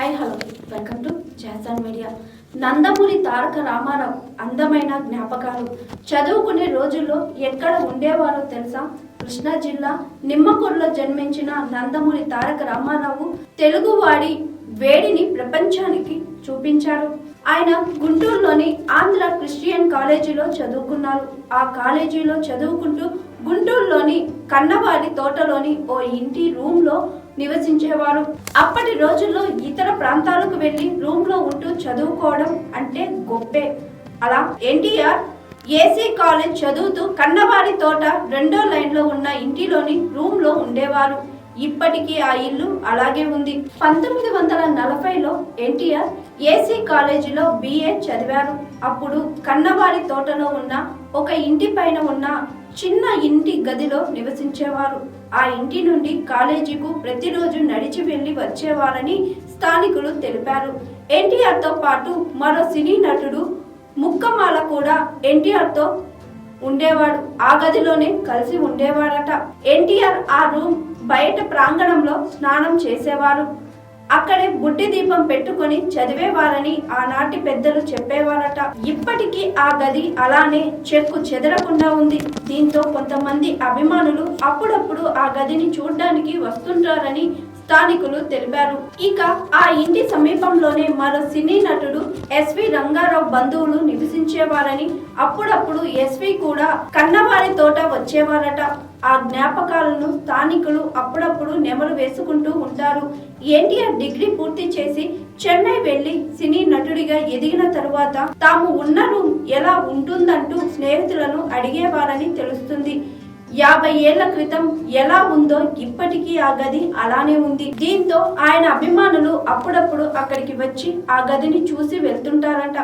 Hi hello. Welcome to Jajan media. Nandamuri Taraka Ramarao అందమైన జ్ఞాపకాలు. చదువుకునే రోజుల్లో ఎక్కడ ఉండేవారో తెలుసా? కృష్ణా జిల్లా నిమ్మకూరులో జన్మించిన నందమూరి తారక రామారావు తెలుగువాడి వేడిని ప్రపంచానికి చూపించారు. ఆయన గుంటూరులోని ఆంధ్ర క్రిస్టియన్ కాలేజీలో చదువుకున్నారు. ఆ కాలేజీలో చదువుకుంటూ గుంటూరులోని కన్నవారి తోటలోని ఓ ఇంటి రూమ్లో నివసించేవారు. అప్పటి రోజుల్లో ఇతర ప్రాంతాలకు వెళ్ళి రూమ్లో ఉంటూ చదువుకోవడం అంటే గొప్పే. అలా ఎన్టీఆర్ ఏసీ కాలేజ్ చదువుతూ కన్నవారి తోట రెండో లైన్లో ఉన్న ఇంటిలోని రూమ్లో ఉండేవారు. ఇప్పటికీ ఆ ఇల్లు అలాగే ఉంది. పంతొమ్మిది వందల నలభైలో ఎన్టీఆర్ ఏసీ కాలేజీలో బిఏ చదివారు. అప్పుడు కన్నవారి తోటలో ఉన్న ఒక ఇంటి పైన ఉన్న చిన్న ఇంటి గదిలో నివసించేవారు. ఆ ఇంటి నుండి కాలేజీకు ప్రతిరోజు నడిచి వెళ్ళి వచ్చేవారని స్థానికులు తెలిపారు. ఎన్టీఆర్తో పాటు మరో సినీ నటుడు ముక్కమాల కూడా ఎన్టీఆర్తో ఉండేవాడు. ఆ గదిలోనే కలిసి ఉండేవాడట ఎన్టీఆర్ ఆ రూమ్ బయట ప్రాంగణంలో స్నానం చేసేవారు. అక్కడే బుడ్డి దీపం పెట్టుకొని చదివేవారని ఆనాటి పెద్దలు చెప్పేవారట. ఇప్పటికీ ఆ గది అలానే చెక్కు చెదరకుండా ఉంది. దీంతో కొంతమంది అభిమానులు అప్పుడప్పుడు ఆ గదిని చూడ్డానికి వస్తుంటారని స్థానికులు తెలిపారు. ఇక ఆ ఇంటి సమీపంలోనే మరో సినీ నటుడు ఎస్వి రంగారావు బంధువులు నివసించేవారని అప్పుడప్పుడు ఎస్వి కూడా కన్నవారి తోట వచ్చేవారట. ఆ జ్ఞాపకాలను స్థానికులు అప్పుడప్పుడు నెమరు వేసుకుంటూ ఉంటారు. ఎన్టీఆర్ డిగ్రీ పూర్తి చేసి చెన్నై వెళ్ళి సినీ నటుడిగా ఎదిగిన తరువాత తాము ఉన్న రూమ్ ఎలా ఉంటుందంటూ స్నేహితులను అడిగేవారని తెలుస్తుంది. యాభై ఏళ్ళ క్రితం ఎలా ఉందో ఇప్పటికీ ఆ గది అలానే ఉంది. దీంతో ఆయన అభిమానులు అప్పుడప్పుడు అక్కడికి వచ్చి ఆ గదిని చూసి వెళ్తుంటారట.